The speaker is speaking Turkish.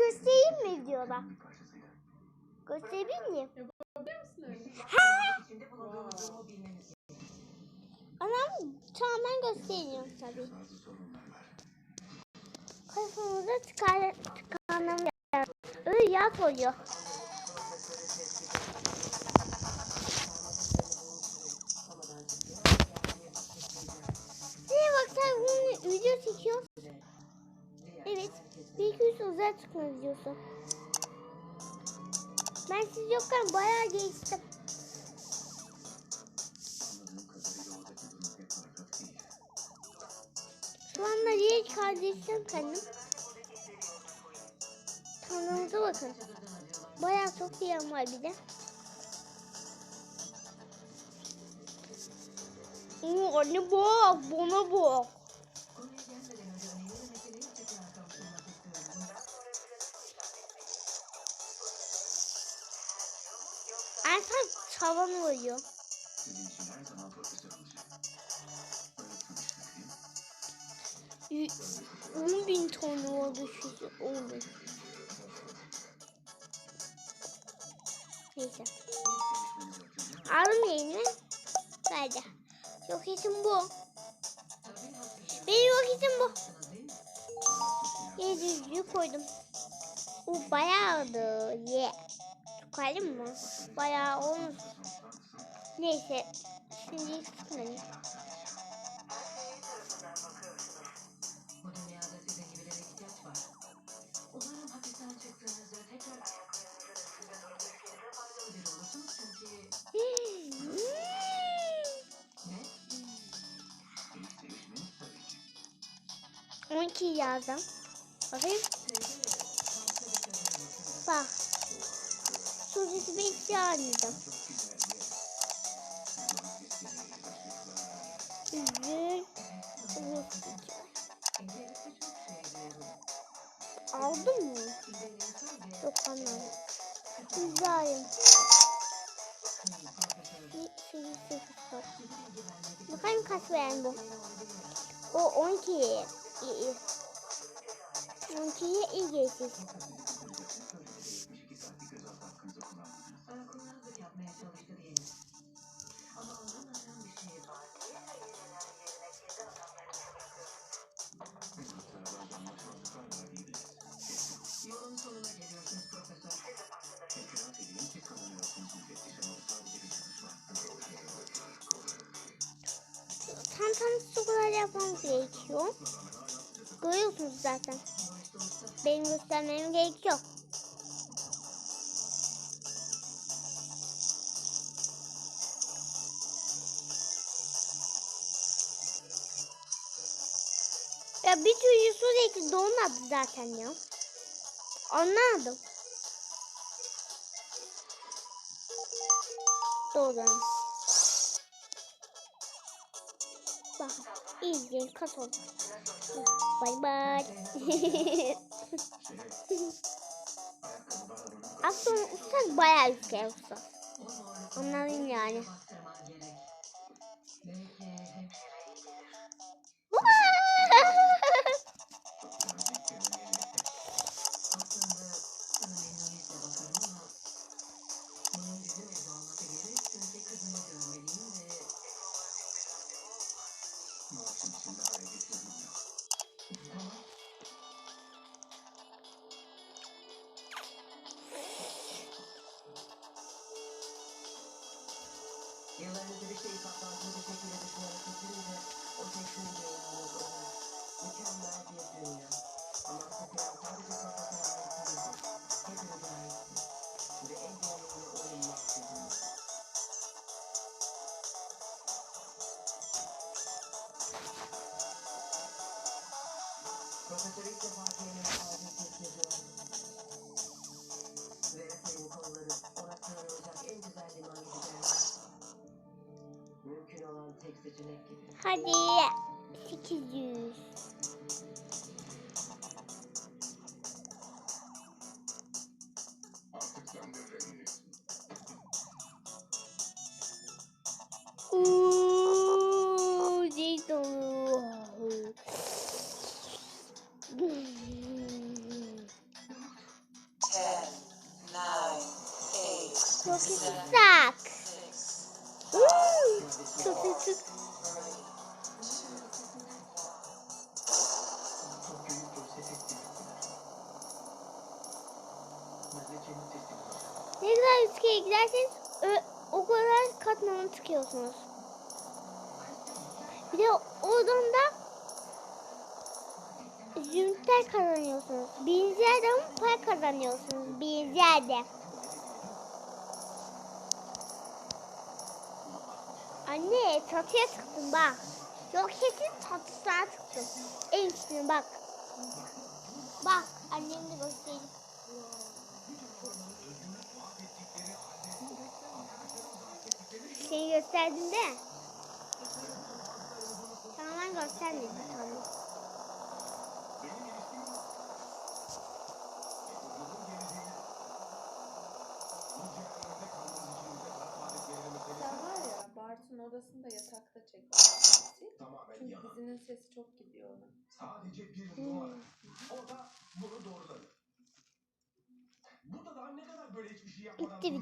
göstereyim mi videoda? Gösterebilir miyim? Öyle? Anam tamam ben gösteriyorum tabii. Kafamıza tıkar, tıkanım Öyle yat oluyor. Şuraya bak sen bunu video çekiyor. Bir iki üç uzay çıkma videosu. Ben siz yokken bayağı geçtim. Şu anda diğer kardeşim kendim. Kanalımıza bakın. Bayağı çok yer var bir de. Oo, anne bak, bana bak. Erkan tavan uyuyor. Y- 10 bin tane oldu şu oldu. Neyse. Almayayım mı? Hadi. Roketim bu. Benim roketim bu. Yedi koydum. Bu bayağıdı. Ye. Çıkardım mı? Bayağı olmuş. Neyse. Şimdi çünkü ne? 12 yazdım. Bakayım. Bak. Sözcüsü bir iki anladım. Üzül. Şey. Aldın mı? Yok anlamadım. Güzelim. Var. Bakayım kaç veren bu. O 12. İyi iyi. 12'ye iyi geçtik. Sorular yapmam gerekiyor. Görüyorsunuz zaten. Benim göstermem gerek yok. Ya bir türlü sürekli dolmadı zaten ya. Anladım. Doğru. Bak izleyin kat oldu. Bay bay. Aslında usta bayağı ülke usta. Anladın yani. Kendini acil kez yazıyordu. Ve efendim konuları ona sığınılacak en güzel liman gibi. Mümkün olan tek seçenek gibi. Hadi 800. Çok sıcak. Hmm, çok sıcak. Ne kadar yükseğe giderseniz o kadar katmanı çıkıyorsunuz. Bir de oradan zümrütler kazanıyorsunuz. Birinci yerde ama para kazanıyorsunuz. Birinci yerde. Anne çatıya çıktım bak. Yok kesin çatısına çıktım. En üstüne bak. Bak annem de göstereyim. Seni gösterdim de. Tamam göstermedim. Tamam. Sen var ya Bartu'nun odasında yatakta çekmişsin. Tamamen Çünkü yalan. dizinin sesi çok gidiyor ona. Sadece bir numara. O da bunu doğruladı. Burada daha ne kadar böyle hiçbir şey yapmadan Bitti